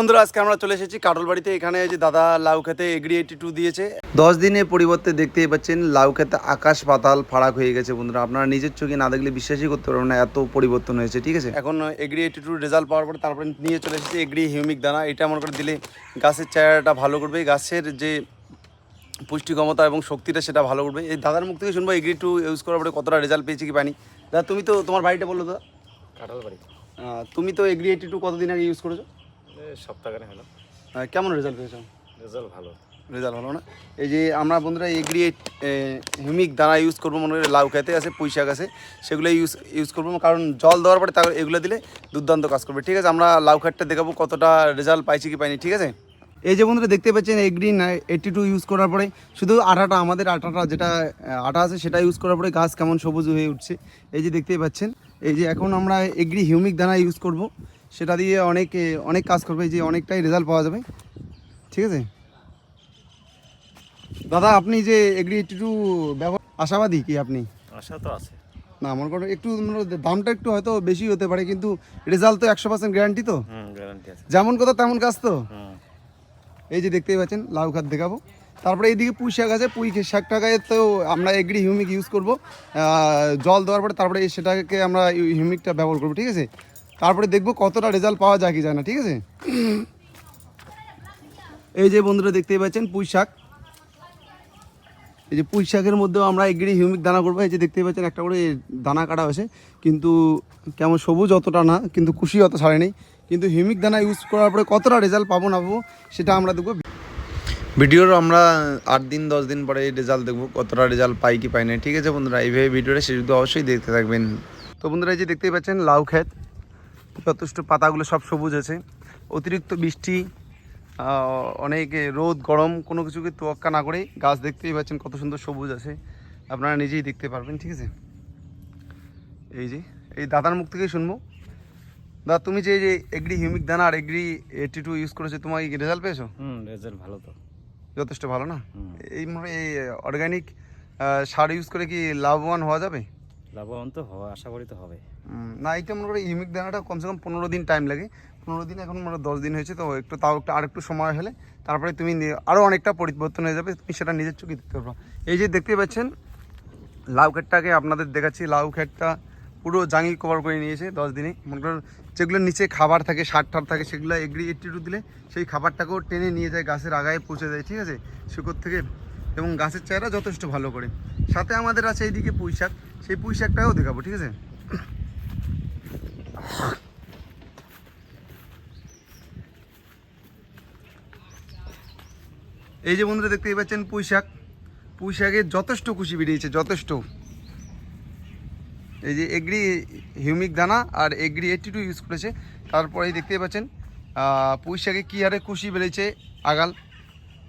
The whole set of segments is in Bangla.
বন্ধুরা আজকে আমরা চলে এসেছি কাটল বাড়িতে এখানে যে দাদা লাউ খেতে এগ্রি এইটি টু দিয়েছে। দশ দিনের পরিবর্তে দেখতেই পাচ্ছেন লাউ খেতে আকাশ পাতাল ফারাক হয়ে গেছে বন্ধুরা। আপনারা নিজের চোখে না দেখলে বিশ্বাসই করতে পারবেন না এত পরিবর্তন হয়েছে ঠিক আছে? এখন এগ্রি এইটি টু রেজাল্ট পাওয়ার পরে তারপরে নিয়ে চলে এসেছি এগ্রি হিউমিক দানা। এটা মনে করে দিলে গাছের চেহারাটা ভালো করবে গাছের যে পুষ্টি ক্ষমতা এবং শক্তিটা সেটা ভালো করবে। এই দাদার মুখ থেকে শুনব এগ্রি টু ইউজ করার পরে কতটা রেজাল্ট পেয়েছি কি পানি দাদা তুমি তো তোমার বাড়িটা বলল দাদা। কাঁঠাল বাড়ি তুমি তো এগ্রি এইটি টু কতদিন আগে ইউজ করেছ? সপ্তাহখানে হলো। কেমন রেজাল্ট পেয়েছ? রেজাল্ট ভালো। রেজাল্ট ভালো না? এই যে আমরা বন্ধুরা এগ্রি হিউমিক দানা ইউজ করব মনে করি লাউ খেতে আছে পুঁই শাক আছে সেগুলো ইউজ ইউজ করব কারণ জল দেওয়ার পরে তার এগুলো দিলে দুর্দান্ত কাজ করবে। ঠিক আছে আমরা লাউ খাটটা দেখাবো কতটা রেজাল্ট পাইছি কি পাইনি ঠিক আছে? এই যে বন্ধুরা দেখতে পাচ্ছেন এগ্রি এইটটি টু ইউজ করার পরে শুধু আটাটা আমাদের আটাটা যেটা আটা আছে সেটা ইউজ করার পরে গাছ কেমন সবুজ হয়ে উঠছে। এই যে দেখতেই পাচ্ছেন এই যে এখন আমরা এগ্রি হিউমিক দানা ইউজ করব। সেটা দিয়ে অনেক অনেক কাজ করবে এই যে অনেকটাই রেজাল্ট পাওয়া যাবে। ঠিক আছে? দাদা আপনি যে এগ্রি এইটটি টু ব্যবহার আশাবাদী কি আপনি? আশা তো আছে। না মনে করো একটু দামটা একটু হয়তো বেশি হতে পারে কিন্তু রেজাল্ট তো একশো পার্সেন্ট গ্যারান্টি তো। যেমন কথা তেমন কাজ তো। এই যে দেখতেই পাচ্ছেন লাউ খাত দেখাবো। তারপরে এইদিকে পুঁই শাক আছে পুঁই শাক টাকায় তো আমরা এগ্রি হিউমিক ইউজ করব। জল দেওয়ার পরে তারপরে সেটাকে আমরা হিউমিকটা ব্যবহার করব ঠিক আছে? তারপরে দেখব কতটা রেজাল্ট পাওয়া যায় কি যায় না, ঠিক আছে? এই যে বন্ধুরা দেখতেই পাচ্ছেন পুঁই শাক। এই যে পুঁই শাকের মধ্যেও আমরা এগ্রি হিউমিক দানা করব। এই যে দেখতেই পাচ্ছেন একটা করে দানা কাটা হয়েছে। কিন্তু কেমন সবুজ অতটা না, কিন্তু খুশি অত ছাড়ে নেই। কিন্তু হিউমিক দানা ইউজ করার পরে কতটা রেজাল্ট পাবো না পাবো, সেটা আমরা দেখব। ভিডিওর আমরা আট দিন, দশ দিন পরে রেজাল্ট দেখব, কতটা রেজাল্ট পাই কি পাই না ঠিক আছে বন্ধুরা, এইভাবে ভিডিওটা সে যদি অবশ্যই দেখতে থাকবেন। তো বন্ধুরা এই যে দেখতেই পাচ্ছেন লাউ ক্ষেত। যথেষ্ট পাতাগুলো সব সবুজ আছে। অতিরিক্ত বৃষ্টি অনেক রোদ গরম কোনো কিছুকে তোয়াক্কা না করে গাছ দেখতেই পাচ্ছেন কত সুন্দর সবুজ আছে। আপনারা নিজেই দেখতে পারবেন ঠিক আছে? এই যে এই দাদার মুখ থেকেই শুনব। দাদা তুমি যে যে এগ্রি হিউমিক দানা আর এগ্রি এইটি টু ইউজ করেছ তোমার রেজাল্ট পেয়েছ? হুম রেজাল্ট ভালো তো। যথেষ্ট ভালো না? এই অর্গানিক সার ইউজ করে কি লাভবান হওয়া যাবে? লাভবান তো আশা করি তো হবে। না এটা মনে করি ইউমিক দানাটা কমসে কম পনেরো দিন টাইম লাগে। পনেরো দিন এখন মনে দশ দিন হয়েছে, তো একটু তাও একটু, আর একটু সময় হলে তারপরে তুমি আরও অনেকটা পরিবর্তন হয়ে যাবে, তুমি সেটা নিজের চোখে দেখতে পারবে। এই যে দেখতে পাচ্ছেন, লাউ খেটটাকে আপনাদের দেখাচ্ছি, লাউ খেটটা পুরো জাঙ্গি কভার করে নিয়েছে দশ দিনে। মনে করুন যেগুলো নিচে খাবার থাকে, সার টার থাকে, সেগুলো এগ্রি এইটটি টু দিলে সেই খাবারটাকেও টেনে নিয়ে যায়, গাছের আগায় পৌঁছে দেয়, ঠিক আছে? শুকর থেকে এবং গাছের চেহারা যথেষ্ট ভালো করে। সাথে আমাদের আছে এইদিকে পুঁই শাক সেই পুঁই শাকটাও দেখাবো, ঠিক আছে? এই যে বন্ধুরা দেখতেই পাচ্ছেন পুঁই শাক পুঁই শাকের যথেষ্ট খুশি বেরিয়েছে, যথেষ্ট। এই যে এগ্রি হিউমিক দানা আর এগ্রি এইটটি টু ইউজ করেছে। তারপরেই দেখতেই পাচ্ছেন পুঁই শাকে কী হারে খুশি বেড়েছে, আগাল।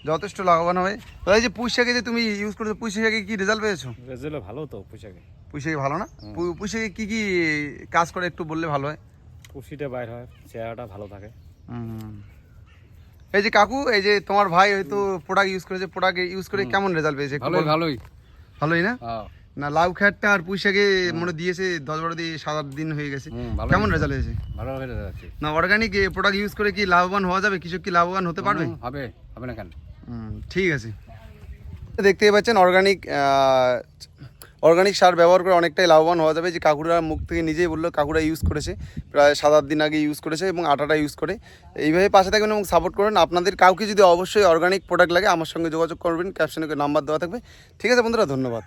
যথেষ্ট লাভবান হয় তো এই যে পুঁই শাকে যে তুমি ইউজ করেছ পুঁই শাকে কি রেজাল্ট পেয়েছ? রেজাল্ট ভালো তো পোশাকে পুঁই শাকে ভালো না? পু- পুঁই শাকে কী কী কাজ করে একটু বললে ভালো হয়? পুষিটা বাইর হয় চেহারাটা ভালো থাকে। এই যে কাকু এই যে তোমার ভাই হয়তো প্রোডাক্ট ইউজ করেছে প্রোডাক্ট ইউজ করে কেমন রেজাল্ট পেয়েছে একটু ভালোই ভালোই। ভালোই না? হ্যাঁ। না লাউ খ্যাটটা আর পুঁই শাকে মনে দিয়েছে দশ বারো দিয়ে সাত আট দিন হয়ে গেছে। কেমন রেজাল্ট হয়েছে? ভালো হয়ে যাচ্ছে না অর্গানিক প্রোডাক্ট ইউজ করে কি লাভবান হওয়া যাবে? কৃষক কি লাভবান হতে পারবে? হবে হবে না কেন? ঠিক আছে। দেখতেই পাচ্ছেন অর্গানিক অর্গানিক সার ব্যবহার করে অনেকটাই লাভবান হওয়া যাবে। যে কাকুরা মুখ থেকে নিজেই বলল, কাকুরা ইউজ করেছে, প্রায় সাত আট দিন আগে ইউজ করেছে এবং আটাটা ইউজ করে। এইভাবে পাশে থাকবেন এবং সাপোর্ট করবেন। আপনাদের কাউকে যদি অবশ্যই অর্গানিক প্রোডাক্ট লাগে, আমার সঙ্গে যোগাযোগ করবেন ক্যাপশনে নাম্বার দেওয়া থাকবে। ঠিক আছে বন্ধুরা, ধন্যবাদ।